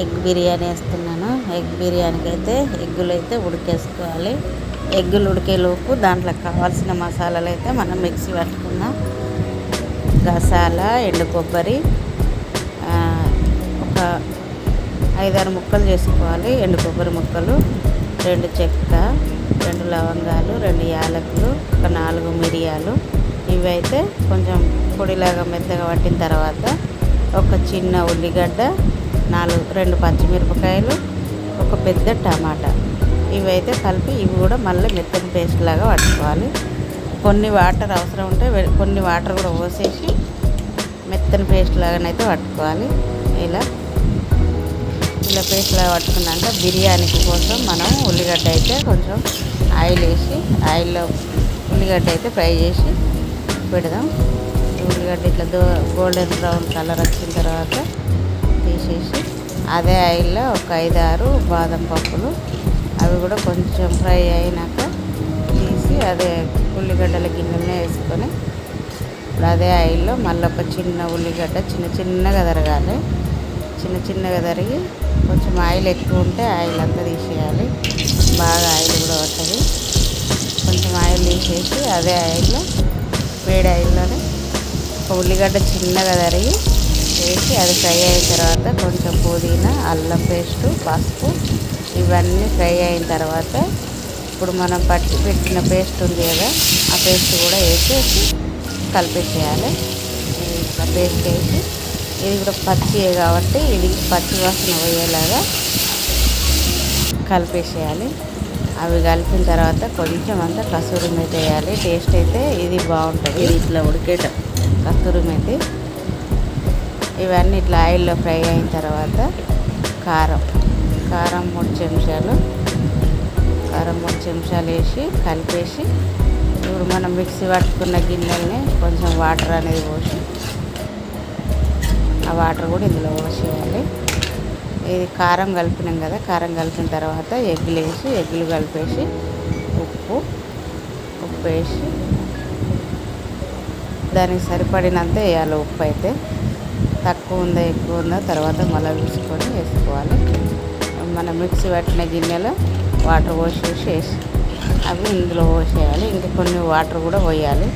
Egg biryani వేస్తున్నాను. Egg బిర్యానీకి అయితే ఎగ్గులు అయితే ఉడికేసుకోవాలి. ఎగ్గులు ఉడికేలోపు దాంట్లో కావాల్సిన మసాలాలు అయితే మనం మిక్సీ పట్టుకుందాం. గసాలా ఎండు కొబ్బరి ఒక ఐదారు ముక్కలు చేసుకోవాలి. ఎండు కొబ్బరి ముక్కలు రెండు చెక్క రెండు లవంగాలు రెండు యాలకులు ఒక నాలుగు మిరియాలు. ఇవి అయితే కొంచెం పొడిలాగా మెత్తగా పట్టిన తర్వాత ఒక చిన్న ఉల్లిగడ్డ నాలుగు రెండు పచ్చిమిరపకాయలు ఒక పెద్ద టమాటా. ఇవి అయితే కలిపి ఇవి కూడా మళ్ళీ మెత్తని పేస్ట్ లాగా పట్టుకోవాలి. కొన్ని వాటర్ అవసరం ఉంటే కొన్ని వాటర్ కూడా పోసేసి మెత్తని పేస్ట్ లాగానైతే పట్టుకోవాలి. ఇలా ఇలా పేస్ట్ లాగా పట్టుకున్నాక బిర్యానీ కోసం మనం ఉల్లిగడ్డ అయితే కొంచెం ఆయిల్ వేసి ఆయిల్లో ఉల్లిగడ్డ అయితే ఫ్రై చేసి పెడదాం. ఉల్లిగడ్డ ఇట్లా దో గోల్డెన్ బ్రౌన్ కలర్ వచ్చిన తర్వాత వేసేసి అదే ఆయిల్లో ఒక ఐదు ఆరు బాదం పప్పులు. అవి కూడా కొంచెం ఫ్రై అయినాక తీసి అదే ఉల్లిగడ్డల గిన్నెలనే వేసుకొని ఇప్పుడు అదే ఆయిల్లో మళ్ళీ ఒక చిన్న ఉల్లిగడ్డ చిన్న చిన్నగా తరగాలి. చిన్న చిన్నగా తరిగి కొంచెం ఆయిల్ ఎక్కువ ఉంటే ఆయిల్ అంతా తీసేయాలి. బాగా ఆయిల్ కూడా వస్తుంది కొంచెం ఆయిల్ తీసేసి అదే ఆయిల్లో వేడి ఆయిల్లోనే ఒక ఉల్లిగడ్డ చిన్నగా తరిగి వేసి అది ఫ్రై అయిన తర్వాత కొంచెం పుదీనా అల్లం పేస్టు పసుపు ఇవన్నీ ఫ్రై అయిన తర్వాత ఇప్పుడు మనం పట్టి పెట్టిన పేస్ట్ ఉంది కదా ఆ పేస్ట్ కూడా వేసేసి కలిపేసేయాలి. ఇట్లా పేస్ట్ వేసి ఇది కూడా పచ్చియే కాబట్టి ఇది పచ్చి వాసన పోయేలాగా కలిపేసేయాలి. అవి కలిపిన తర్వాత కొంచెం అంతా కసూరి మేతి వేయాలి. టేస్ట్ అయితే ఇది బాగుంటుంది. ఇది ఇట్లా ఉడికేట. కస్తూరి మేతి. ఇవన్నీ ఇట్లా ఆయిల్లో ఫ్రై అయిన తర్వాత కారం. కారం మూడు చెంచాలు. కారం మూడు చెంచాలు వేసి కలిపేసి ఇప్పుడు మనం మిక్సీ పట్టుకున్న గిన్నెల్ని కొంచెం వాటర్ అనేది పోసి ఆ వాటర్ కూడా ఇందులో పోసేయాలి. ఇది కారం కలిపినాం కదా కారం కలిపిన తర్వాత ఎగ్గులు వేసి ఎగ్గులు కలిపేసి ఉప్పు ఉప్పు వేసి దానికి సరిపడినంత వేయాలి ఉప్పు అయితే. తక్కువ ఉందా ఎక్కువ ఉందా తర్వాత మళ్ళీ చూసుకొని వేసుకోవాలి. మనం మిక్సీ పట్టిన గిన్నెలో వాటర్ పోసి వేసి అవి ఇందులో పోసేయాలి. ఇంకా కొన్ని వాటర్ కూడా పోయాలి.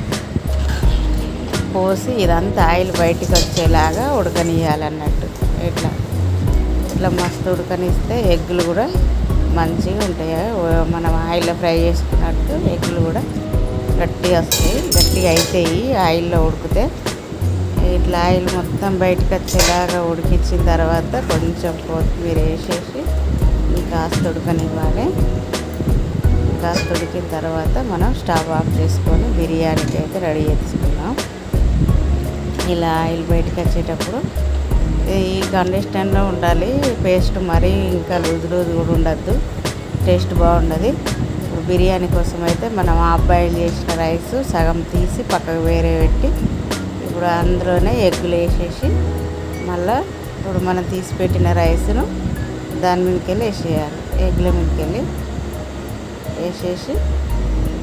పోసి ఇదంతా ఆయిల్ బయటికి వచ్చేలాగా ఉడకనియాలి అన్నట్టు ఇట్లా ఇట్లా మస్తు ఉడకనిస్తే ఎగ్గులు కూడా మంచిగా ఉంటాయి. మనం ఆయిల్లో ఫ్రై చేసుకున్నట్టు ఎగ్గులు కూడా గట్టిగా వస్తాయి. గట్టిగా అవుతాయి ఆయిల్లో ఉడికితే ఇట్లా ఆయిల్ మొత్తం బయటకు వచ్చేలాగా ఉడికించిన తర్వాత కొంచెం కొత్తిమీర వేసేసి కాస్త ఉడకనివ్వాలి. కాస్త ఉడికిన తర్వాత మనం స్టవ్ ఆఫ్ చేసుకొని బిర్యానీకి అయితే రెడీ చేసుకున్నాం ఇలా ఆయిల్ బయటకు వచ్చేటప్పుడు ఈ కండిషన్లో ఉండాలి. పేస్ట్ మరీ ఇంకా లూజు లూజు కూడా ఉండద్దు. టేస్ట్ బాగుండదు. బిర్యానీ కోసం అయితే మనం ఆఫ్ బాయిల్ చేసిన రైస్ సగం తీసి పక్కకు వేరే పెట్టి ఇప్పుడు అందులోనే ఎగ్గులు వేసేసి మళ్ళా ఇప్పుడు మనం తీసి పెట్టిన రైస్ను దాని మీదకెళ్ళి వేసేయాలి. ఎగ్గుల మీదకెళ్ళి వేసేసి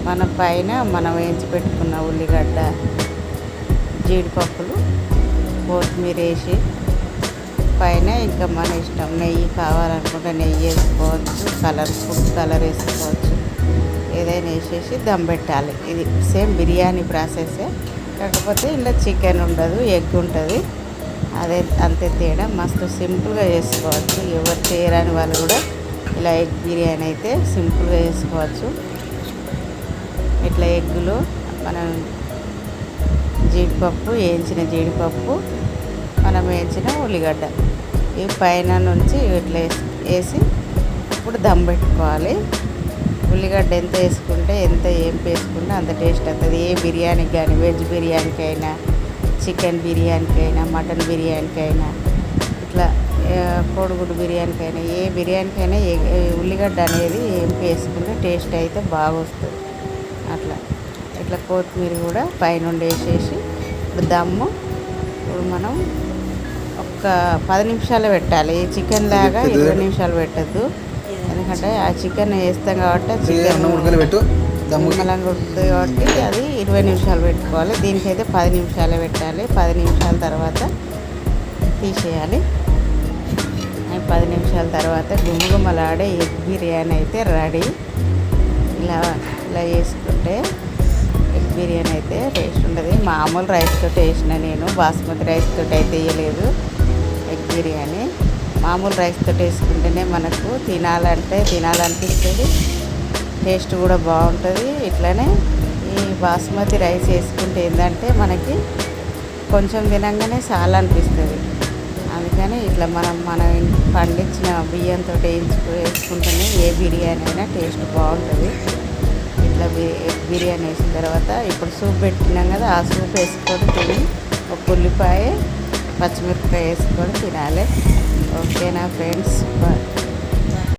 మన పైన మనం వేయించి పెట్టుకున్న ఉల్లిగడ్డ జీడిపప్పులు కొత్తిమీర వేసి పైన ఇంకా మన ఇష్టం నెయ్యి కావాలనుకుంటే నెయ్యి వేసుకోవచ్చు కలర్ ఫుడ్ కలర్ వేసుకోవచ్చు. ఏదైనా వేసేసి దమ్ పెట్టాలి. ఇది సేమ్ బిర్యానీ ప్రాసెసే. కాకపోతే ఇలా చికెన్ ఉండదు ఎగ్ ఉంటుంది. అదే అంతే తేడా. మస్తు సింపుల్గా చేసుకోవచ్చు. ఎవరు చేయరాని వాళ్ళు కూడా ఇలా ఎగ్ బిర్యానీ అయితే సింపుల్గా చేసుకోవచ్చు. ఇట్లా ఎగ్గులు మనం జీడిపప్పు వేయించిన జీడిపప్పు మనం వేయించిన ఉల్లిగడ్డ. ఈ పైన నుంచి ఇట్లా వేసి వేసి ఇప్పుడు దమ్ పెట్టుకోవాలి. ఉల్లిగడ్డ ఎంత వేసుకుంటే ఎంత ఏం వేసుకుంటే అంత టేస్ట్ వస్తుంది. ఏ బిర్యానీకి కానీ వెజ్ బిర్యానీకి అయినా చికెన్ బిర్యానీకి అయినా మటన్ బిర్యానీకి అయినా ఇట్లా కోడిగుడ్డు బిర్యానీకి అయినా ఏ బిర్యానీకి అయినా ఏ- ఉల్లిగడ్డ అనేది ఏం వేసుకుంటే టేస్ట్ అయితే బాగా వస్తుంది. అట్లా ఇట్లా కొత్తిమీర కూడా పైనుండి వేసేసి ఇప్పుడు దమ్ము ఇప్పుడు మనం ఒక పది నిమిషాలు పెట్టాలి. చికెన్ లాగా ఇరవై నిమిషాలు పెట్టద్దు. ఎందుకంటే ఆ చికెన్ వేస్తాం కాబట్టి చికెన్ పెట్టు. దమ్ము నిమ్మలంగా ఉడుకుతుంది కాబట్టి అది ఇరవై నిమిషాలు పెట్టుకోవాలి. దీనికైతే పది నిమిషాలే పెట్టాలి. పది నిమిషాల తర్వాత తీసేయాలి. పది నిమిషాల తర్వాత గుమగుమలాడే ఎగ్ బిర్యానీ అయితే రెడీ. ఇలా ఇలా చేసుకుంటే ఎగ్ బిర్యానీ అయితే టేస్ట్ ఉంటుంది మామూలు రైస్తో వేసిన నేను. బాస్మతి రైస్ తోటి అయితే వేయలేదు ఎగ్ బిర్యానీ. మామూలు రైస్తో వేసుకుంటేనే మనకు తినాలంటే తినాలనిపిస్తుంది. టేస్ట్ కూడా బాగుంటుంది. ఇట్లనే ఈ బాస్మతి రైస్ వేసుకుంటే ఏంటంటే మనకి కొంచెం తినంగానే చాలా అనిపిస్తుంది అందుకని ఇట్లా మనం మనం పండించిన బియ్యంతో వేయించుకు వేసుకుంటేనే ఏ బిర్యానీ అయినా టేస్ట్ బాగుంటుంది. ఇట్లా బి- బిర్యానీ వేసిన తర్వాత ఇప్పుడు సూప్ పెట్టినాం కదా ఆ సూప్ వేసుకొని తిని ఒక ఉల్లిపాయ పచ్చిమిరపకాయ వేసుకొని తినాలి. ఓకేనా ఫ్రెండ్స్ బాయ్